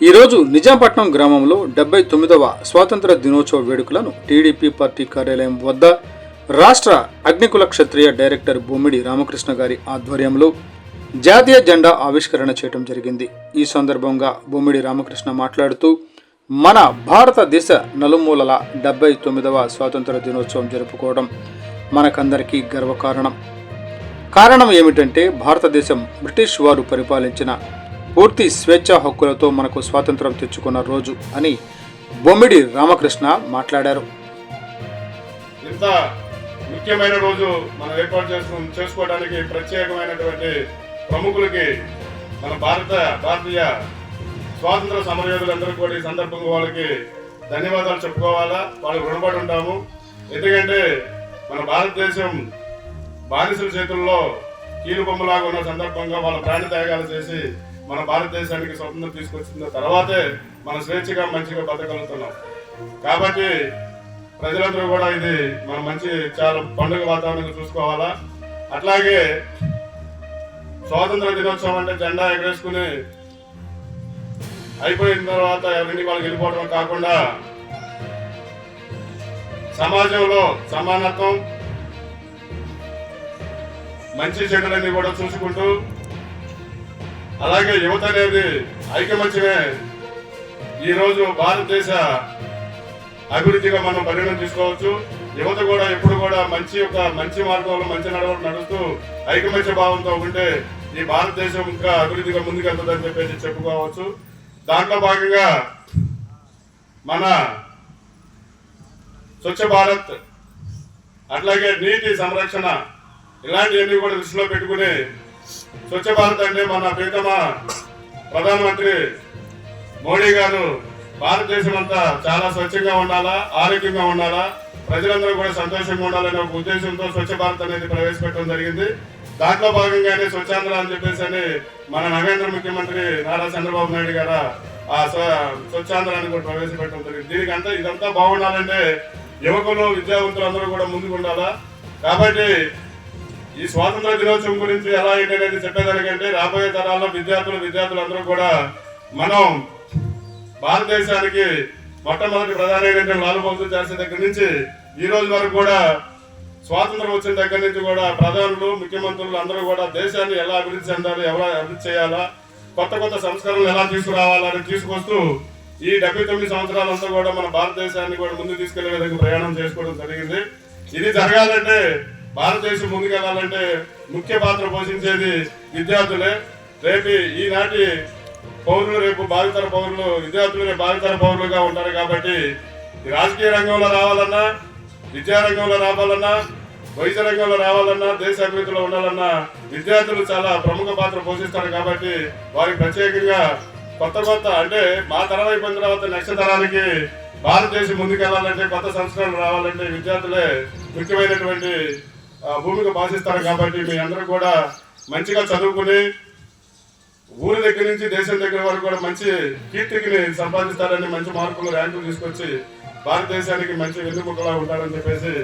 ఈరోజు నిజాంపట్నం గ్రామంలో డెబ్బై తొమ్మిదవ స్వాతంత్ర దినోత్సవ వేడుకలను టీడీపీ పార్టీ కార్యాలయం వద్ద రాష్ట్ర అగ్నికుల క్షత్రియ డైరెక్టర్ బొమ్మిడి రామకృష్ణ గారి ఆధ్వర్యంలో జాతీయ జెండా ఆవిష్కరణ చేయడం జరిగింది. ఈ సందర్భంగా బొమ్మిడి రామకృష్ణ మాట్లాడుతూ మన భారతదేశ నలుమూలల డెబ్బై తొమ్మిదవ స్వాతంత్ర దినోత్సవం జరుపుకోవడం మనకందరికీ గర్వకారణం. కారణం ఏమిటంటే భారతదేశం బ్రిటిష్ వారు పరిపాలించిన పూర్తి స్వేచ్ఛా హక్కులతో మనకు స్వాతంత్రం తెచ్చుకున్న రోజు అని బొమ్మిడి రామకృష్ణ మాట్లాడారు. ఇంత ముఖ్యమైన రోజు మనం ఏర్పాటు చేసుకు చేసుకోవడానికి ప్రత్యేకమైనటువంటి ప్రముఖులకి మన భారత భారతీయ స్వాతంత్ర సమరయోధులందరూ కూడా ఈ సందర్భంగా వాళ్ళకి ధన్యవాదాలు చెప్పుకోవాలా? వాళ్ళకి రుణపడి ఉంటాము. ఎందుకంటే మన భారతదేశం బానిసల చేతుల్లో కీలుబొమ్మలాగా ఉన్న సందర్భంగా వాళ్ళ ప్రాణ త్యాగాలు చేసి మన భారతదేశానికి స్వతంత్రం తీసుకొచ్చిన తర్వాతే మనం స్వేచ్ఛగా మంచిగా బతకగలుగుతున్నాం. కాబట్టి ప్రజలందరూ కూడా ఇది మనం మంచి చాలా పండుగ వాతావరణంగా చూసుకోవాలా? అట్లాగే స్వాతంత్ర దినోత్సవం అంటే జెండా ఎగరేసుకుని అయిపోయిన తర్వాత ఎవరిని వాళ్ళకి వెళ్ళిపోవడం కాకుండా సమాజంలో సమానత్వం మంచి చెడులన్నీ కూడా చూసుకుంటూ అలాగే యువత అనేది ఐకమత్యమే. ఈరోజు భారతదేశ అభివృద్ధిగా మనం పరిణామం తీసుకోవచ్చు. యువత కూడా ఎప్పుడు కూడా మంచి యొక్క మంచి మార్గంలో మంచి నడవ నడుస్తూ ఐకమత్య భావంతో ఉంటే ఈ భారతదేశం ఇంకా అభివృద్ధిగా ముందుకెళ్తుందని చెప్పేసి చెప్పుకోవచ్చు. దాంట్లో భాగంగా మన స్వచ్ఛ భారత్ అట్లాగే నీటి సంరక్షణ ఇలాంటివన్నీ కూడా దృష్టిలో పెట్టుకుని స్వచ్ఛ భారత్ అంటే మన ప్రీతమ ప్రధానమంత్రి మోడీ గారు భారతదేశం అంతా చాలా స్వచ్ఛంగా ఉండాలా ఆరోగ్యంగా ఉండాలా ప్రజలందరూ కూడా సంతోషంగా ఉండాలనే ఒక ఉద్దేశంతో స్వచ్ఛ భారత్ అనేది ప్రవేశపెట్టడం జరిగింది. దాంట్లో భాగంగానే స్వచ్ఛాంధ్ర అని చెప్పేసి అని మన నరేంద్ర ముఖ్యమంత్రి నారా చంద్రబాబు నాయుడు గారు ఆ స్వ- స్వచ్ఛాంధ్రాన్ని కూడా ప్రవేశపెట్టడం జరిగింది. దీనికంతా ఇదంతా బాగుండాలంటే యువకులు విద్యావంతులు అందరూ కూడా ముందుకు ఉండాలా. కాబట్టి ఈ స్వాతంత్ర దినోత్సవం గురించి ఎలా ఏంటనేది చెప్పేదానికంటే రాబోయే తరాల్లో విద్యార్థులు విద్యార్థులందరూ కూడా మనం భారతదేశానికి మొట్టమొదటి ప్రధాని అయినటువంటి లాల్ బహదూర్ శాస్త్రి దగ్గర నుంచి ఈ రోజు వరకు కూడా స్వాతంత్రం వచ్చిన దగ్గర నుంచి కూడా ప్రధానులు ముఖ్యమంత్రులు అందరూ కూడా దేశాన్ని ఎలా అభివృద్ధి చెందాలి ఎలా అభివృద్ధి చేయాలా కొత్త కొత్త సంస్కరణలు ఎలా తీసుకురావాలని తీసుకొస్తూ ఈ డెబ్బై తొమ్మిది సంవత్సరాలంతా కూడా మన భారతదేశాన్ని కూడా ముందుకు తీసుకెళ్ళే విధంగా ప్రయాణం చేసుకోవడం జరిగింది. ఇది జరగాలంటే భారతదేశం ముందుకెళ్ళాలంటే ముఖ్య పాత్ర పోషించేది విద్యార్థులే. రేపు ఈనాటి పౌరులు రేపు భావితర పౌరులు విద్యార్థులే భావితర పౌరులుగా ఉంటారు కాబట్టి రాజకీయ రంగంలో రావాలన్నా విద్యా రంగంలో రావాలన్నా వైద్య రంగంలో రావాలన్నా దేశ అభివృద్ధిలో ఉండాలన్నా విద్యార్థులు చాలా ప్రముఖ పాత్ర పోషిస్తారు కాబట్టి వారికి ప్రత్యేకంగా కొత్త కొత్త అంటే మా తరం అయిపోయిన తర్వాత నెక్స్ట్ తరానికి భారతదేశం ముందుకెళ్ళాలంటే కొత్త సంస్కరణలు రావాలంటే విద్యార్థులే ముఖ్యమైనటువంటి భూమిగా భాషిస్తారు కాబట్టి మీ అందరూ కూడా మంచిగా చదువుకుని ఊరి దగ్గర నుంచి దేశం దగ్గర వరకు కూడా మంచి కీర్తిని సంపాదిస్తారని మంచి మార్కులు ర్యాంకులు తీసుకొచ్చి భారతదేశానికి మంచి వెన్నుముకలా ఉంటారని చెప్పేసి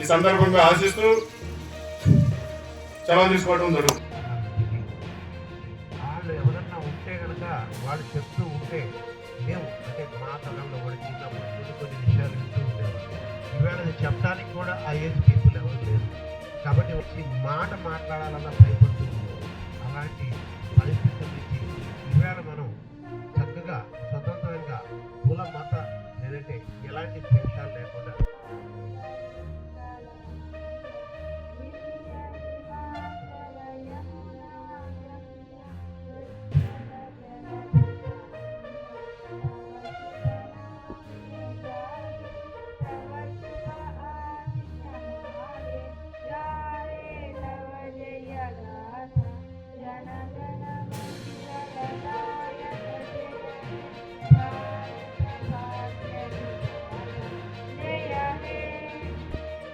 ఈ సందర్భంగా ఆశిస్తూ సెలవు తీసుకోవడం జరుగుతుంది. వాళ్ళు ఎవరన్నా ఉంటే కనుక వాళ్ళు చెప్తూ ఉంటే మేము అంటే మా తరంలో కూడా చిన్నప్పుడు కొన్ని విషయాలు వింటూ ఉండేవాళ్ళం ఈవేళ చెప్పడానికి కూడా ఆ ఏజ్ పీపుల్ ఎవరు లేరు. కాబట్టి వచ్చి మాట మాట్లాడాలన్నా భయపడుతుంది అలాంటి పరిస్థితుల నుంచి ఈవేళ మనం చక్కగా స్వతంత్రంగా కుల మత లేదంటే ఎలాంటి ద్వేషాలు లేకుండా